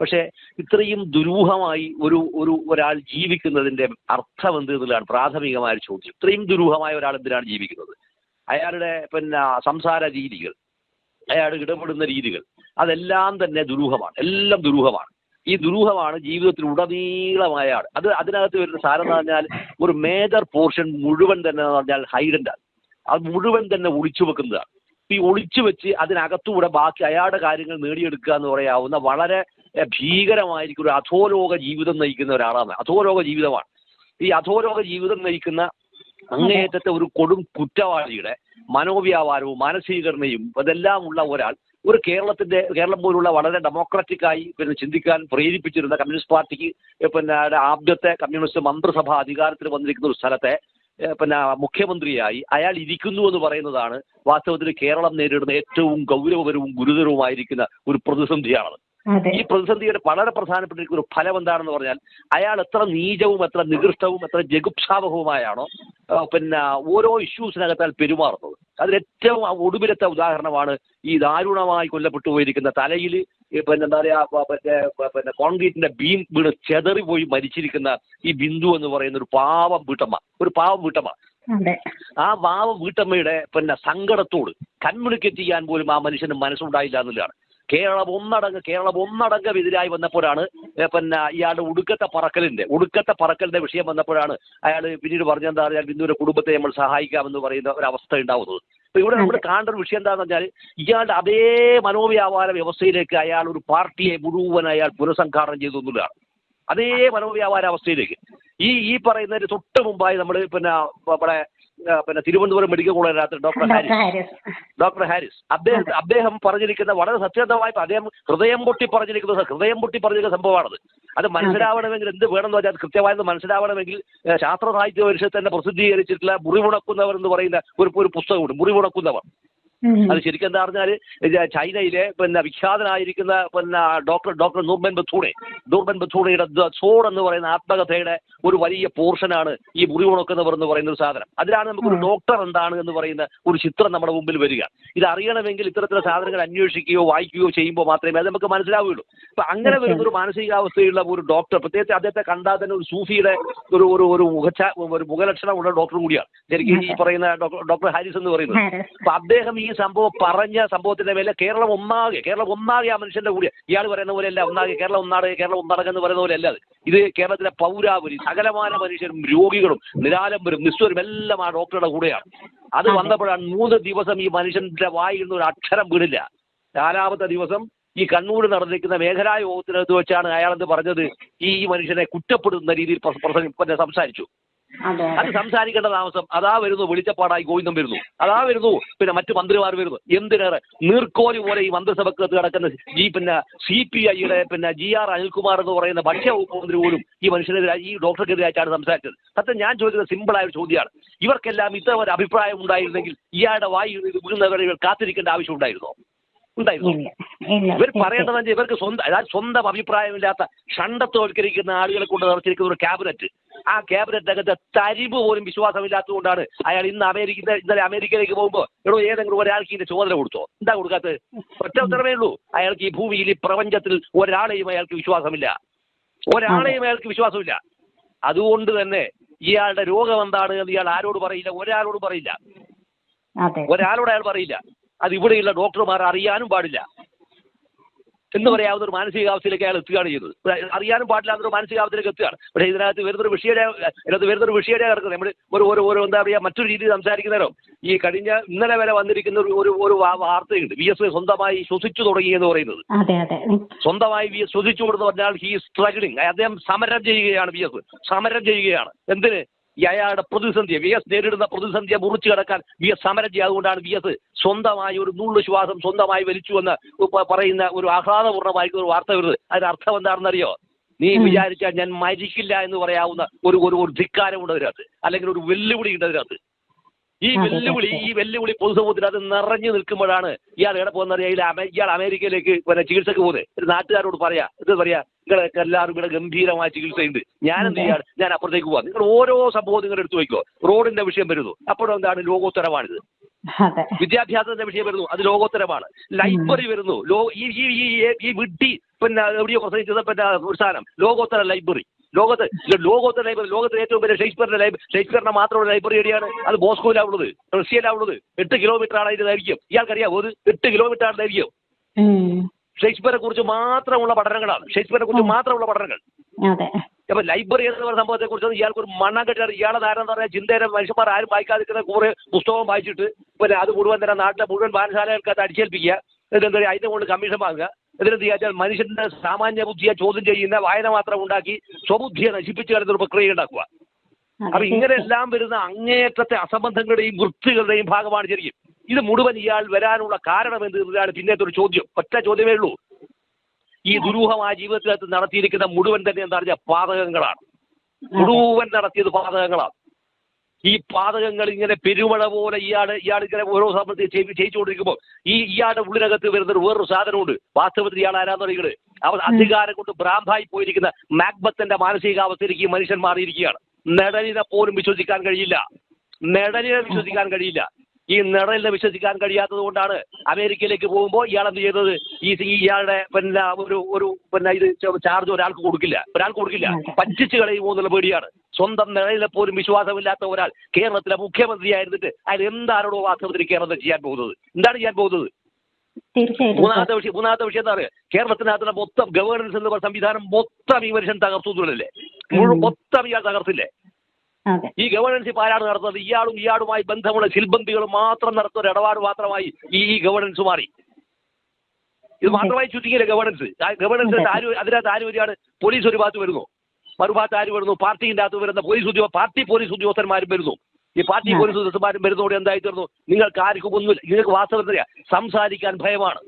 പക്ഷേ ഇത്രയും ദുരൂഹമായി ഒരു ഒരു ഒരാൾ ജീവിക്കുന്നതിന്റെ അർത്ഥം എന്ത് എന്നുള്ളതാണ് പ്രാഥമികമായ ചോദ്യം. ഇത്രയും ദുരൂഹമായ ഒരാൾ എന്തിനാണ് ജീവിക്കുന്നത്? അയാളുടെ പിന്നെ സംസാര രീതികൾ അയാൾ ഇടപെടുന്ന രീതികൾ അതെല്ലാം തന്നെ ദുരൂഹമാണ്. എല്ലാം ദുരൂഹമാണ്. ഈ ദുരൂഹമാണ് ജീവിതത്തിൽ ഉടനീളമായ അത് അതിനകത്ത് വരുന്ന സാരം എന്ന് പറഞ്ഞാൽ ഒരു മേജർ പോർഷൻ മുഴുവൻ തന്നെ എന്ന് പറഞ്ഞാൽ ഹൈഡന്റ് ആണ്. അത് മുഴുവൻ തന്നെ ഒളിച്ചു വെക്കുന്നതാണ്. ഈ ഒളിച്ചു വെച്ച് അതിനകത്തൂടെ ബാക്കി അയാളുടെ കാര്യങ്ങൾ നേടിയെടുക്കുക എന്ന് പറയാവുന്ന വളരെ ഭീകരമായിരിക്കും ഒരു അധോലോക ജീവിതം നയിക്കുന്ന ഒരാളാണ്. അധോലോക ജീവിതമാണ്. ഈ അധോലോക ജീവിതം നയിക്കുന്ന അങ്ങേയറ്റത്തെ ഒരു കൊടും കുറ്റവാളിയുടെ മനോവ്യാപാരവും മാനസീകരണയും അതെല്ലാം ഉള്ള ഒരാൾ ഒരു കേരളത്തിന്റെ കേരളം പോലുള്ള വളരെ ഡെമോക്രാറ്റിക് ആയി പിന്നെ ചിന്തിക്കാൻ പ്രേരിപ്പിച്ചിരുന്ന കമ്മ്യൂണിസ്റ്റ് പാർട്ടിക്ക് പിന്നെ ആദ്യത്തെ കമ്മ്യൂണിസ്റ്റ് മന്ത്രിസഭ അധികാരത്തിൽ വന്നിരിക്കുന്ന ഒരു സ്ഥലത്തെ പിന്നെ മുഖ്യമന്ത്രിയായി അയാൾ ഇരിക്കുന്നു എന്ന് പറയുന്നതാണ് വാസ്തവത്തിൽ കേരളം നേരിടുന്ന ഏറ്റവും ഗൗരവപരവും ഗുരുതരവുമായിരിക്കുന്ന ഒരു പ്രതിസന്ധിയാണത്. ഈ പ്രതിസന്ധിയുടെ വളരെ പ്രധാനപ്പെട്ടിരിക്കുന്ന ഒരു ഫലം എന്താണെന്ന് പറഞ്ഞാൽ അയാൾ എത്ര നീചവും എത്ര നികൃഷ്ടവും എത്ര ജഗുപ്സാവഹവുമായാണോ പിന്നെ ഓരോ ഇഷ്യൂസിനകത്ത് അയാൾ പെരുമാറുന്നത് അതിലേറ്റവും ഒടുവിലത്തെ ഉദാഹരണമാണ് ഈ ദാരുണമായി കൊല്ലപ്പെട്ടു പോയിരിക്കുന്ന തലയിൽ പിന്നെ എന്താ പറയാ മറ്റേ പിന്നെ കോൺക്രീറ്റിന്റെ ബീം വീണ് ചെതറി പോയി മരിച്ചിരിക്കുന്ന ഈ ബിന്ദു എന്ന് പറയുന്ന ഒരു പാവം വീട്ടമ്മ ഒരു പാവം വീട്ടമ്മ. ആ പാവം വീട്ടമ്മയുടെ പിന്നെ സങ്കടത്തോട് കമ്മ്യൂണിക്കേറ്റ് ചെയ്യാൻ പോലും ആ മനുഷ്യന് മനസ്സുണ്ടായില്ല എന്നുള്ളതാണ്. കേരളം ഒന്നടങ്ക് കേരളം ഒന്നടങ്കം എതിരായി വന്നപ്പോഴാണ് പിന്നെ ഇയാളുടെ ഒടുക്കത്തെ പറക്കലിന്റെ ഒടുക്കത്തെ പറക്കലിന്റെ വിഷയം വന്നപ്പോഴാണ് അയാൾ പിന്നീട് പറഞ്ഞെന്താ പറഞ്ഞാൽ ബിന്ദുവിന്റെ കുടുംബത്തെ നമ്മൾ സഹായിക്കാമെന്ന് പറയുന്ന ഒരു അവസ്ഥ ഉണ്ടാവുന്നത്. അപ്പൊ ഇവിടെ നമ്മൾ കാണേണ്ട ഒരു വിഷയം എന്താണെന്ന് വെച്ചാൽ ഇയാളുടെ അതേ മനോവ്യാപാര വ്യവസ്ഥയിലേക്ക് അയാൾ ഒരു പാർട്ടിയെ മുഴുവൻ അയാൾ പുനഃസംഘാടനം ചെയ്തു എന്നുള്ളതാണ്. അതേ മനോവ്യാപാര അവസ്ഥയിലേക്ക്. ഈ ഈ പറയുന്നതിന് തൊട്ട് മുമ്പായി നമ്മൾ പിന്നെ നമ്മുടെ പിന്നെ തിരുവനന്തപുരം മെഡിക്കൽ കോളേജ് രാത്രി ഡോക്ടർ ഹാരിസ്. ഡോക്ടർ ഹാരിസ്. അദ്ദേഹം അദ്ദേഹം പറഞ്ഞിരിക്കുന്ന വളരെ സത്യസന്ധമായി അദ്ദേഹം ഹൃദയം പൊട്ടി പറഞ്ഞിരിക്കുന്ന ഹൃദയം പൊട്ടി പറഞ്ഞിരിക്കുന്ന സംഭവമാണത്. അത് മനസ്സിലാവണമെങ്കിൽ എന്ത് വേണമെന്ന് വെച്ചാൽ അത് കൃത്യമായത് മനസ്സിലാവണമെങ്കിൽ ശാസ്ത്ര സാഹിത്യ പരിഷത്ത് തന്നെ പ്രസിദ്ധീകരിച്ചിട്ടുള്ള മുറിവുണക്കുന്നവർ എന്ന് പറയുന്ന ഒരു ഒരു പുസ്തകമുണ്ട് മുറിവുണക്കുന്നവർ. ഉം. അത് ശരിക്കും എന്താ പറഞ്ഞാൽ ചൈനയിലെ പിന്നെ വിഖ്യാതനായിരിക്കുന്ന പിന്നെ doctor doctor Norman Bethune. Norman ബത്തൂണയുടെ the sword എന്ന് പറയുന്ന ആത്മകഥയുടെ ഒരു വലിയ പോർഷനാണ് ഈ മുറിവുണക്കുന്നവർ എന്ന് പറയുന്ന ഒരു സാധനം. അതിലാണ് നമുക്കൊരു ഡോക്ടർ എന്താണ് എന്ന് പറയുന്ന ഒരു ചിത്രം നമ്മുടെ മുമ്പിൽ വരിക. ഇത് അറിയണമെങ്കിൽ ഇത്തരത്തിലുള്ള സാധനങ്ങൾ അന്വേഷിക്കുകയോ വായിക്കുകയോ ചെയ്യുമ്പോൾ മാത്രമേ അത് നമുക്ക് മനസ്സിലാവുകയുള്ളൂ. അപ്പൊ അങ്ങനെ വരുന്ന ഒരു മാനസികാവസ്ഥയുള്ള ഒരു ഡോക്ടർ പ്രത്യേകിച്ച് അദ്ദേഹത്തെ കണ്ടാൽ തന്നെ ഒരു സൂഫിയുടെ ഒരു ഒരു ഒരു മുഖച്ച ഒരു മുഖലക്ഷണമുള്ള ഡോക്ടർ കൂടിയാണ്. ശരിക്കും ഈ പറയുന്ന ഡോക്ടർ ഹാരിസ് എന്ന് പറയുന്നത്. അപ്പൊ അദ്ദേഹം ഈ സംഭവം പറഞ്ഞ സംഭവത്തിന്റെ പേരിൽ കേരളം ഒന്നാകെ കേരളം ഒന്നാകെ ആ മനുഷ്യന്റെ കൂടെ. ഇയാൾ പറയുന്ന പോലെ അല്ല ഒന്നാകെ കേരളം ഒന്നാടകെ കേരളം ഒന്നടങ്കം എന്ന് പറയുന്ന പോലെ അല്ല അത്. ഇത് കേരളത്തിലെ പൗരാപുരി സകലമാന മനുഷ്യരും രോഗികളും നിരാലംബരും നിസ്വരും എല്ലാം ആ ഡോക്ടറുടെ കൂടെയാണ്. അത് വന്നപ്പോഴാണ് മൂന്ന് ദിവസം ഈ മനുഷ്യന്റെ വായിൽ നിന്ന് ഒരു അക്ഷരം വീണില്ല. നാലാമത്തെ ദിവസം ഈ കണ്ണൂർ നടന്നിരിക്കുന്ന മേഖലാ യോഗത്തിനകത്ത് വെച്ചാണ് അയാളെന്ന് പറഞ്ഞത്? ഈ മനുഷ്യനെ കുറ്റപ്പെടുന്ന രീതിയിൽ സംസാരിച്ചു. അതെ സംസാരിക്കേണ്ട താമസം. അതാ വരുന്നു വെളിച്ചപ്പാടായി ഗോവിന്ദം വരുന്നു. അതാ വരുന്നു പിന്നെ മറ്റു മന്ത്രിമാർ വരുന്നു. എന്തിനേറെ? നീർക്കോലി പോലെ ഈ മന്ത്രിസഭക്കകത്ത് കിടക്കുന്ന ഈ പിന്നെ സി പി ഐയുടെ പിന്നെ ജി ആർ അനിൽകുമാർ എന്ന് പറയുന്ന ഭക്ഷ്യ വകുപ്പ് മന്ത്രി പോലും ഈ മനുഷ്യനെതിരായി ഈ ഡോക്ടർക്കെതിരായിട്ടാണ് സംസാരിച്ചത്. സത്യം ഞാൻ ചോദിക്കുന്നത് സിമ്പിളായ ഒരു ചോദ്യമാണ്. ഇവർക്കെല്ലാം ഇത്തരം ഒരു അഭിപ്രായം ഉണ്ടായിരുന്നെങ്കിൽ ഇയാളുടെ വായി വീഴുന്നവരെ ഇവർ കാത്തിരിക്കേണ്ട ആവശ്യം ഉണ്ടായിരുന്നോ? ഉണ്ടായിരുന്നു ഇവർ പറയേണ്ടതെന്ന് ഇവർക്ക് സ്വന്തം അതായത് സ്വന്തം അഭിപ്രായമില്ലാത്ത ഷണ്ടത്വവൽക്കരിക്കുന്ന ആളുകളെ കൊണ്ട് നിറച്ചിരിക്കുന്ന ഒരു ക്യാബിനറ്റ്. ആ ക്യാബിനറ്റിനകത്ത് തരിവ് പോലും വിശ്വാസമില്ലാത്തതുകൊണ്ടാണ് അയാൾ ഇന്ന് അമേരിക്ക ഇന്നലെ അമേരിക്കയിലേക്ക് പോകുമ്പോൾ എടോ ഏതെങ്കിലും ഒരാൾക്ക് ഇതിന്റെ ചുമതല കൊടുത്തോ? എന്താ കൊടുക്കാത്തത്? ഒറ്റ ഉത്തരവേ ഉള്ളൂ. അയാൾക്ക് ഈ ഭൂമിയിൽ ഈ പ്രപഞ്ചത്തിൽ ഒരാളെയും അയാൾക്ക് വിശ്വാസമില്ല. ഒരാളെയും അയാൾക്ക് വിശ്വാസമില്ല. അതുകൊണ്ട് തന്നെ ഇയാളുടെ രോഗം എന്താണ് എന്ന് ഇയാൾ ആരോട് പറയില്ല ഒരാളോട് പറയില്ല. ഒരാളോട് അയാൾ പറയില്ല. അത് ഇവിടെയുള്ള ഡോക്ടർമാർ അറിയാനും പാടില്ല. എന്ന് പറയാവുന്ന ഒരു മാനസികാവസ്ഥയിലേക്ക് അയാൾ എത്തുകയാണ് ചെയ്യുന്നത്. അറിയാനും പാടില്ലാത്ത ഒരു മാനസികാവസ്ഥയിലേക്ക് എത്തുകയാണ്. പക്ഷേ ഇതിനകത്ത് വരുന്നൊരു വിഷയുടെ ഇതിനകത്ത് വരുന്നൊരു വിഷയുടെ കിടക്കുന്നത്. നമ്മൾ ഒരു ഓരോ ഒരു എന്താ പറയുക മറ്റൊരു രീതിയിൽ സംസാരിക്കുന്നേരം ഈ കഴിഞ്ഞ ഇന്നലെ വരെ വന്നിരിക്കുന്ന ഒരു ഒരു വാർത്തയുണ്ട്. വി എസ് സ്വന്തമായി ശ്വസിച്ചു തുടങ്ങി എന്ന് പറയുന്നത്. സ്വന്തമായി വി എസ് ശ്വസിച്ചു കൊടുത്തു പറഞ്ഞാൽ ഹി സ്ട്രഗിളിങ് അദ്ദേഹം സമരം ചെയ്യുകയാണ് വി എസ്. സമരം ചെയ്യുകയാണ്. എന്തിന്? ഈ അയാളുടെ പ്രതിസന്ധിയെ വി എസ് നേരിടുന്ന പ്രതിസന്ധിയെ മുറിച്ചു കടക്കാൻ വി എസ് സമരജി ചെയ്യുക അതുകൊണ്ടാണ് വി എസ് സ്വന്തമായി ഒരു നുള്ളു ശ്വാസം സ്വന്തമായി വലിച്ചു എന്ന് പറയുന്ന ഒരു ആഹ്ലാദപൂർണമായിരിക്കുന്ന ഒരു വാർത്ത വരുന്നത്. അതിന്റെ അർത്ഥം എന്താണെന്നറിയോ? നീ. വിചാരിച്ചാൽ ഞാൻ മരിക്കില്ല എന്ന് പറയാവുന്ന ഒരു ഒരു ഒരു ധിക്കാരമുണ്ട് അതിനകത്ത്. അല്ലെങ്കിൽ ഒരു വെല്ലുവിളി ഉണ്ട് അതിനകത്ത്. ഈ വെല്ലുവിളി ഈ വെല്ലുവിളി പൊതുസമൂഹത്തിനകത്ത് നിറഞ്ഞു നിൽക്കുമ്പോഴാണ് ഇയാൾ എവിടെ പോകുന്ന ഇയാൾ അമേരിക്കയിലേക്ക് പിന്നെ ചികിത്സക്ക് പോകുന്നത്. ഒരു നാട്ടുകാരോട് പറയാ ഇത് പറയാ നിങ്ങൾക്ക് എല്ലാവരും ഇവിടെ ഗംഭീരമായ ചികിത്സയുണ്ട്. ഞാൻ എന്ത് ചെയ്യാണ് ഞാൻ അപ്പുറത്തേക്ക് പോവാം. നിങ്ങൾ ഓരോ സംഭവം നിങ്ങൾ എടുത്തു വയ്ക്കുക റോഡിന്റെ വിഷയം വരുന്നു. അപ്പോഴും എന്താണ് ലോകോത്തരമാണിത് വിദ്യാഭ്യാസത്തിന്റെ വിഷയം വരുന്നു. അത് ലോകോത്തരമാണ്. ലൈബ്രറി വരുന്നു. ലോ ഈ ഈ ഈ ഈ- ഈ വിഡ്ഢി പിന്നെ എവിടെയോ പ്രസംഗിച്ചത് പിന്നെ ഒരു സാധനം. ലോകോത്തര ലൈബ്രറി. ലോകത്ത് ലോകോത്തര ലൈബ്രറി ലോകത്തിലെ ഏറ്റവും വലിയ ഷേക്സ്പിയറിന്റെ ലൈബ്രറി ഷേക്സ്പിയറിന്റെ മാത്രമുള്ള ലൈബ്രറി എവിടെയാണ്? അത് ബോസ്കോയിലാണ് ഉള്ളത് റഷ്യയിലാണ് ഉള്ളത് എട്ട് കിലോമീറ്റർ ആണ് അതിന്റെ ദൈർഘ്യം. ഇയാൾക്കറിയാമോ അത്? എട്ട് കിലോമീറ്റർ ആണ് ദൈർഘ്യം. ഷേക്സ്പിയറെ കുറിച്ച് മാത്രമുള്ള പഠനങ്ങളാണ്. ഷേക്സ്പിയറെ കുറിച്ച് മാത്രമുള്ള പഠനങ്ങൾ. അതെ. അപ്പൊ ലൈബ്രറി എന്ന് പറയുന്ന സംഭവത്തെ കുറിച്ച് ഇയാൾക്ക് ഒരു മണ്ണാങ്കെട്ടാണ് ഇയാളെ ധാരണ പറഞ്ഞാൽ ചിന്തയുടെ മനുഷ്യന്മാർ ആരും വായിക്കാതിരിക്കുന്ന കുറെ പുസ്തകം വായിച്ചിട്ട് പിന്നെ അത് മുഴുവൻ തന്നെ നാട്ടിലെ മുഴുവൻ വായനശാലകൾക്ക് അടിച്ചേൽപ്പിക്കുക. എന്നിട്ട് എന്താ പറയുക അതിന്റെ കൊണ്ട് കമ്മീഷൻ വാങ്ങുക. എന്നിട്ട് ചെയ്യാച്ചാൽ വെച്ചാൽ മനുഷ്യന്റെ സാമാന്യ ബുദ്ധിയെ ചോദ്യം ചെയ്യുന്ന വായന മാത്രം ഉണ്ടാക്കി സ്വബുദ്ധിയെ നശിപ്പിച്ചു കളയുന്ന ഒരു പ്രക്രിയ ഉണ്ടാക്കുക. അപ്പൊ ഇങ്ങനെയെല്ലാം വരുന്ന അങ്ങേയറ്റത്തെ അസംബന്ധങ്ങളുടെയും വൃത്തികളുടെയും ഭാഗമാണ് ശരിക്കും. ഇത് മുഴുവൻ ഇയാൾ വരാനുള്ള കാരണം എന്ത് എന്നതാണ് പിന്നത്തെ ഒരു ചോദ്യം. ഒറ്റ ചോദ്യമേ ഉള്ളൂ. ഈ ദുരൂഹമായ ജീവിതത്തിനകത്ത് നടത്തിയിരിക്കുന്ന മുഴുവൻ തന്നെ എന്താ പറഞ്ഞ പാതകങ്ങളാണ്. മുഴുവൻ നടത്തിയത് പാതകങ്ങളാണ്. ഈ പാതകങ്ങൾ ഇങ്ങനെ പെരുമഴ പോലെ ഇയാൾ ഇയാൾ ഇങ്ങനെ ഓരോ സമയത്ത് ചെയ്യിച്ചുകൊണ്ടിരിക്കുമ്പോൾ ഈ ഇയാളുടെ ഉള്ളിനകത്ത് വരുന്നൊരു വേറൊരു സാധനമുണ്ട്. വാസ്തവത്തിൽ ഇയാൾ ആരാധനകൾ അവർ അധികാരം കൊണ്ട് ഭ്രാന്തായി പോയിരിക്കുന്ന മാക്ബത്തിന്റെ മാനസികാവസ്ഥയിലേക്ക് ഈ മനുഷ്യൻ മാറിയിരിക്കുകയാണ്. നെടലിനെ പോലും വിശ്വസിക്കാൻ കഴിയില്ല. നെടലിനെ വിശ്വസിക്കാൻ കഴിയില്ല. ഈ നിഴലിനെ വിശ്വസിക്കാൻ കഴിയാത്തത് കൊണ്ടാണ് അമേരിക്കയിലേക്ക് പോകുമ്പോൾ ഇയാൾ എന്ത് ചെയ്തത്? ഈ ഇയാളുടെ പിന്നെ ഒരു ഒരു പിന്നെ ഇത് ചാർജ് ഒരാൾക്ക് കൊടുക്കില്ല. ഒരാൾക്ക് കൊടുക്കില്ല. പറ്റിച്ച് കളയുമോ എന്നുള്ള പേടിയാണ്. സ്വന്തം നിഴലിനെ പോലും വിശ്വാസമില്ലാത്ത ഒരാൾ കേരളത്തിലെ മുഖ്യമന്ത്രിയായിരുന്നിട്ട് അതിൽ എന്താണോ വാസ്തവത്തിൽ കേരളത്തിൽ ചെയ്യാൻ പോകുന്നത്? എന്താണ് ചെയ്യാൻ പോകുന്നത്? മൂന്നാമത്തെ വിഷയം മൂന്നാമത്തെ വിഷയം എന്താ പറയുക കേരളത്തിനകത്തുള്ള മൊത്തം ഗവേണൻസ് എന്ന് പറയുന്ന സംവിധാനം മൊത്തം ഈ മനുഷ്യൻ തകർത്തു എന്നുള്ളതല്ലേ? മുഴുവൻ മൊത്തം ഇയാൾ തകർത്തില്ലേ? അതെ. ഈ ഗവേണൻസ് ഇപ്പോൾ ആരാണ് നടത്തുന്നത് ഇയാളും ഇയാളുമായി ബന്ധമുള്ള ശിൽബന്ധികൾ മാത്രം നടത്തുന്ന ഒരു ഇടപാട് മാത്രമായി ഈ ഗവേണൻസ് മാറി. ഇത് മാത്രമായി ചുരുങ്ങിയില്ല ഗവേണൻസ് ഗവേണൻസ് ആര് അതിനകത്ത് ആര് വരികയാണ്? പോലീസ് ഒരു ഭാഗത്ത് വരുന്നു. മറുഭാഗത്ത് ആര് വരുന്നു? പാർട്ടിന്റെ അകത്ത് വരുന്ന പോലീസ് ഉദ്യോഗ പാർട്ടി പോലീസ് ഉദ്യോഗസ്ഥന്മാരും വരുന്നു. ഈ പാർട്ടി പോലീസ് ഉദ്യോഗസ്ഥന്മാരും വരുന്നതോടെ എന്തായി തീർന്നു നിങ്ങൾക്ക് ആർക്കും ഒന്നുമില്ല. നിങ്ങൾക്ക് വാസ്തവത്തിൽ സംസാരിക്കാൻ ഭയമാണ്.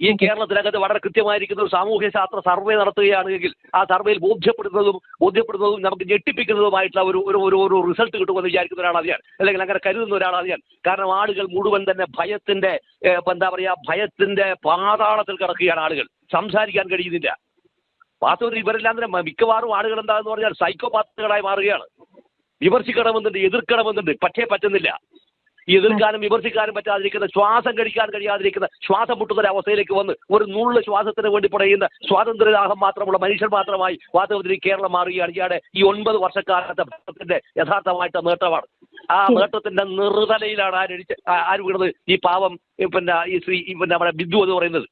ഈ കേരളത്തിനകത്ത് വളരെ കൃത്യമായിരിക്കുന്ന ഒരു സാമൂഹ്യ ശാസ്ത്ര സർവേ നടത്തുകയാണെങ്കിൽ ആ സർവേയിൽ ബോധ്യപ്പെടുന്നതും ബോധ്യപ്പെടുന്നതും നമുക്ക് ഞെട്ടിപ്പിക്കുന്നതുമായിട്ടുള്ള ഒരു ഒരു ഒരു റിസൾട്ട് കിട്ടുമെന്ന് വിചാരിക്കുന്ന ഒരാളാണ് ഞാൻ. അല്ലെങ്കിൽ അങ്ങനെ കരുതുന്ന ഒരാളാണ് ഞാൻ. കാരണം ആളുകൾ മുഴുവൻ തന്നെ ഭയത്തിന്റെ എന്താ പറയാ ഭയത്തിന്റെ പാതാളത്തിൽ കിടക്കുകയാണ് ആളുകൾ. സംസാരിക്കാൻ കഴിയുന്നില്ല. വാസ്തവത്തിൽ ഇവരെല്ലാം തന്നെ മിക്കവാറും ആളുകൾ എന്താണെന്ന് പറഞ്ഞാൽ സൈക്കോപാത്തുകളായി മാറുകയാണ്. വിമർശിക്കണമെന്നുണ്ട് എതിർക്കണമെന്നുണ്ട്. പക്ഷേ പറ്റുന്നില്ല. എതിർക്കാനും വിമർശിക്കാനും പറ്റാതിരിക്കുന്ന ശ്വാസം കഴിക്കാൻ കഴിയാതിരിക്കുന്ന ശ്വാസം മുട്ടുന്ന അവസ്ഥയിലേക്ക് വന്ന് ഒരു നുള്ളു ശ്വാസത്തിന് വേണ്ടി പടയുന്ന സ്വാതന്ത്ര്യദാഹം മാത്രമുള്ള മനുഷ്യർ മാത്രമായി വാസ്തവത്തിൽ കേരളം മാറുകയാണ്. ഇയാളുടെ ഈ ഒൻപത് വർഷക്കാലത്തെ ഭരണത്തിന്റെ യഥാർത്ഥമായിട്ട് നേട്ടമാണ്. ആ നേട്ടത്തിന്റെ നിർതലയിലാണ് ആരടിച്ച് ആരും വീണത്? ഈ പാവം പിന്നെ ഈ ശ്രീ പിന്നെ നമ്മുടെ ബിന്ദു എന്ന് പറയുന്നത്.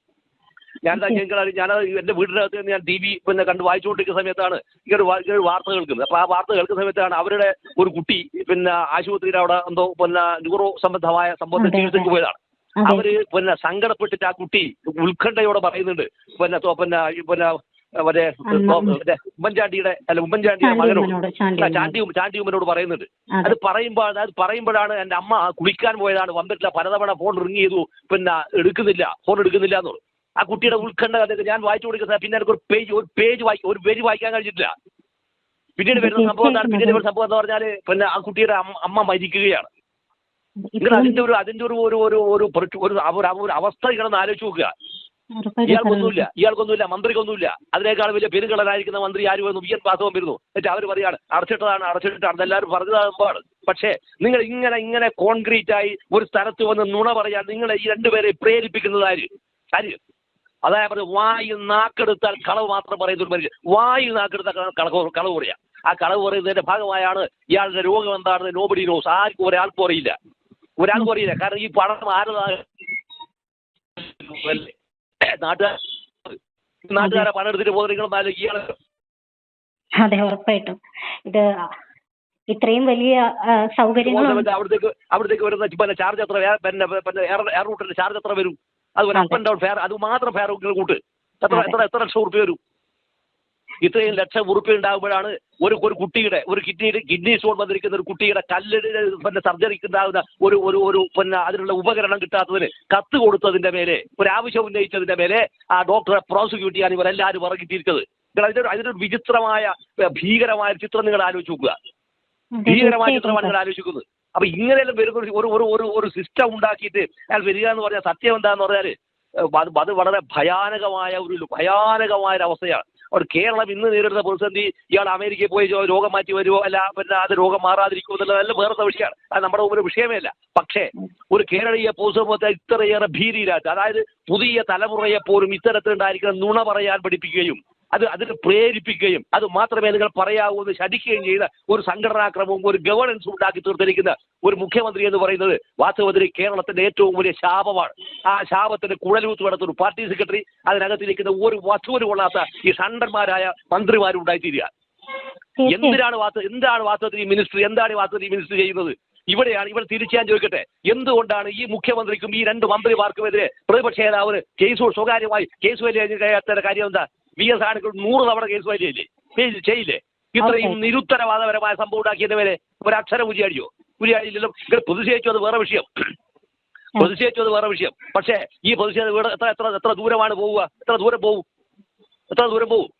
ഞാൻ ഞങ്ങൾ ഞാൻ എന്റെ വീടിനകത്ത് നിന്ന് ഞാൻ ടി വി പിന്നെ കണ്ട് വായിച്ചുകൊണ്ടിരിക്കുന്ന സമയത്താണ് ഇങ്ങനെ വാർത്ത കേൾക്കുന്നത്. അപ്പൊ ആ വാർത്ത കേൾക്കുന്ന സമയത്താണ് അവരുടെ ഒരു കുട്ടി പിന്നെ ആശുപത്രിയുടെ അവിടെ എന്തോ പിന്നെ ന്യൂറോ സംബന്ധമായ അതെ. ചികിത്സയ്ക്ക് പോയതാണ്. അവർ പിന്നെ സങ്കടപ്പെട്ടിട്ട് ആ കുട്ടി ഉത്കണ്ഠയോടെ പറയുന്നുണ്ട്. പിന്നെ പിന്നെ പിന്നെ മറ്റേ ഉമ്മൻചാണ്ടിയുടെ അല്ല ഉമ്മൻചാണ്ടിയുടെ ചാണ്ടി മകനോട്. ചാണ്ടി ചാണ്ടി ഉമ്മനോട് പറയുന്നുണ്ട്. അത്. പറയുമ്പോൾ അത് പറയുമ്പോഴാണ് എന്റെ അമ്മ കുളിക്കാൻ പോയതാണ്. വന്നിട്ടില്ല. പലതവണ ഫോൺ റിങ് ചെയ്തു. പിന്നെ എടുക്കുന്നില്ല. ഫോൺ എടുക്കുന്നില്ല എന്നുള്ളു ആ കുട്ടിയുടെ ഉത്കണ്ഠ കഥയൊക്കെ ഞാൻ വായിച്ചു കൊടുക്കുന്ന പിന്നെ എനിക്ക് ഒരു പേജ് ഒരു പേജ് വായി ഒരു പേജ് വായിക്കാൻ കഴിഞ്ഞിട്ടില്ല. പിന്നീട് വരുന്ന സംഭവം എന്താണ്? പിന്നീട് വരുന്ന സംഭവം എന്ന് പറഞ്ഞാൽ പിന്നെ ആ കുട്ടിയുടെ അമ്മ- മരിക്കുകയാണ്. നിങ്ങൾ അതിന്റെ ഒരു അതിന്റെ ഒരു ഒരു ഒരു ഒരു ഒരു അവസ്ഥ കിടന്ന് ആലോചിച്ച് നോക്കുക. ഇയാൾക്കൊന്നുമില്ല ഇയാൾക്കൊന്നുമില്ല മന്ത്രിക്കൊന്നുമില്ല. അതിനേക്കാൾ വലിയ പെരുകളനായിരിക്കുന്ന മന്ത്രി ആര് വന്നു വി എൻ വാസവൻ വരുന്നു എന്നിട്ട് അവർ പറയാണ് അടച്ചിട്ടതാണ് അടച്ചിട്ടാണ് എല്ലാവരും പറഞ്ഞതാകുമ്പോഴാണ് പക്ഷേ നിങ്ങൾ ഇങ്ങനെ ഇങ്ങനെ കോൺക്രീറ്റ് ആയി ഒരു സ്ഥലത്ത് വന്ന് നുണ പറയാൻ നിങ്ങളെ ഈ രണ്ടുപേരെ പ്രേരിപ്പിക്കുന്നത് ആര്? അതായത് പറഞ്ഞത് വായിൽ നാക്കെടുത്താൽ കളവ് മാത്രം പറയുന്ന ഒരു മനുഷ്യൻ. വായിൽ നാക്കെടുത്താൽ കള- കളവ് കളവ് പറയാം ആ കളവ് പറയുന്നതിന്റെ ഭാഗമായാണ് ഇയാളുടെ രോഗം എന്താണെന്ന് നോബഡി നോസ് ആർക്കും ഒരാൾക്കും അറിയില്ല. ഒരാൾക്കും അറിയില്ല. കാരണം ഈ പണം ആരും നാട്ടുകാർ നാട്ടുകാരെ പണം എടുത്തിട്ട് പോകുന്ന ഇയാളെ. അതെ ഉറപ്പായിട്ടും. ഇത് ഇത്രയും വലിയ സൗകര്യങ്ങൾ അവിടത്തേക്ക് അവിടത്തേക്ക് വരുന്ന ചാർജ് എത്ര പിന്നെ എയർ റൂട്ടിന്റെ ചാർജ് എത്ര വരും? അതുപോലെ അപ്പ് ആൻഡ് ഡൗൺ ഫെയർ അത് മാത്രം ഫെയർ കൂട്ട്. എത്ര എത്ര എത്ര ലക്ഷം ഉറുപ്പ്യ വരും? ഇത്രയും ലക്ഷം ഉറുപ്പ്യ ഉണ്ടാകുമ്പോഴാണ് ഒരു ഒരു കുട്ടിയുടെ ഒരു കിഡ്നി കിഡ്നി സ്റ്റോൺ വന്നിരിക്കുന്ന ഒരു കുട്ടിയുടെ കല്ലിന് പിന്നെ സർജറിക്ക് ഉണ്ടാകുന്ന ഒരു ഒരു ഒരു പിന്നെ അതിനുള്ള ഉപകരണം കിട്ടാത്തതിന് കത്ത് കൊടുത്തതിന്റെ മേലെ ഒരു ആവശ്യം ഉന്നയിച്ചതിന്റെ മേലെ ആ ഡോക്ടറെ പ്രോസിക്യൂട്ട് ചെയ്യാൻ ഇവരെല്ലാവരും ഇറങ്ങിത്തിരിച്ചത് നിങ്ങൾ അതിന്റെ അതിനൊരു വിചിത്രമായ ഭീകരമായ ചിത്രം നിങ്ങൾ ആലോചിച്ച് നോക്കുക. ഭീകരമായ ചിത്രമാണ് നിങ്ങൾ ആലോചിക്കുന്നത്. അപ്പൊ ഇങ്ങനെയെല്ലാം വരുന്ന ഒരു- ഒരു ഒരു ഒരു ഒരു സിസ്റ്റം ഉണ്ടാക്കിയിട്ട് അയാൾ വരിക എന്ന് പറഞ്ഞാൽ സത്യം എന്താന്ന് പറഞ്ഞാൽ അത് അത് വളരെ ഭയാനകമായ ഒരു ഭയാനകമായ ഒരു അവസ്ഥയാണ്. അവിടെ കേരളം ഇന്ന് നേരിടുന്ന പ്രതിസന്ധി ഇയാൾ അമേരിക്കയിൽ പോയി രോഗം മാറ്റി വരുമോ അല്ല പിന്നെ അത് രോഗം മാറാതിരിക്കുമോ എന്നുള്ളതല്ല വേറെ വിഷയമാണ്. അത് നമ്മുടെ ഒരു വിഷയമേ അല്ല. പക്ഷേ ഒരു കേരളീയ പൊതുസമൂഹത്തെ ഇത്രയേറെ ഭീതിയിലാക്കുക അതായത് പുതിയ തലമുറയെ പോലും ഇത്തരത്തിലുണ്ടായിരിക്കുന്ന നുണ പറയാൻ പഠിപ്പിക്കുകയും അത് അതിന് പ്രേരിപ്പിക്കുകയും അത് മാത്രമേ നിങ്ങൾ പറയാവൂ എന്ന് ശഠിക്കുകയും ചെയ്ത ഒരു സംഘടനാക്രമവും ഒരു ഗവേണൻസും ഉണ്ടാക്കി തീർത്തിരിക്കുന്ന ഒരു മുഖ്യമന്ത്രി എന്ന് പറയുന്നത് വാസ്തവത്തിൽ കേരളത്തിന്റെ ഏറ്റവും വലിയ ശാപമാണ്. ആ ശാപത്തിന് കുഴലൂത്ത് നടത്തുന്ന ഒരു പാർട്ടി സെക്രട്ടറി അതിനകത്തിരിക്കുന്ന ഒരു വസ്തുവിന് കൊള്ളാത്ത ഈ ഷണ്ടന്മാരായ മന്ത്രിമാരും ഉണ്ടായിത്തീരുക തീർച്ചയായും. എന്തിനാണ് വാസ്ത എന്താണ് വാസ്തവത്തിൽ ഈ മിനിസ്റ്റർ എന്താണ് വാസ്തവത്തിൽ ഈ മിനിസ്റ്റർ ചെയ്യുന്നത്? ഇവിടെയാണ് ഇവിടെ തിരിച്ചു ഞാൻ ചോദിക്കട്ടെ എന്തുകൊണ്ടാണ് ഈ മുഖ്യമന്ത്രിക്കും ഈ രണ്ട് മന്ത്രിമാർക്കുമെതിരെ പ്രതിപക്ഷ നേതാവിന് കേസ് സ്വകാര്യമായി കേസ് വലിയ കാര്യം എന്താ? വി എസ് ആണെങ്കിൽ നൂറ് തവണ കേസ് വലിയല്ലേ ചെയ്- ചെയ്യില്ലേ? ഇത്രയും നിരുത്തരവാദപരമായ സംഭവം ഉണ്ടാക്കിയതിന്റെ പേരെ ഒരക്ഷരം ഉരിയാടിയോ? ഉരിയാടിയില്ലല്ലോ. ഇങ്ങനെ പ്രതിഷേധിച്ചു അത് വേറെ വിഷയം. പ്രതിഷേധിച്ചു അത് വേറെ വിഷയം. പക്ഷേ ഈ പ്രതിഷേധം ഇവിടെ എത്ര എത്ര എത്ര ദൂരമാണ് പോവുക? എത്ര ദൂരം പോവും? എത്ര ദൂരം പോവും?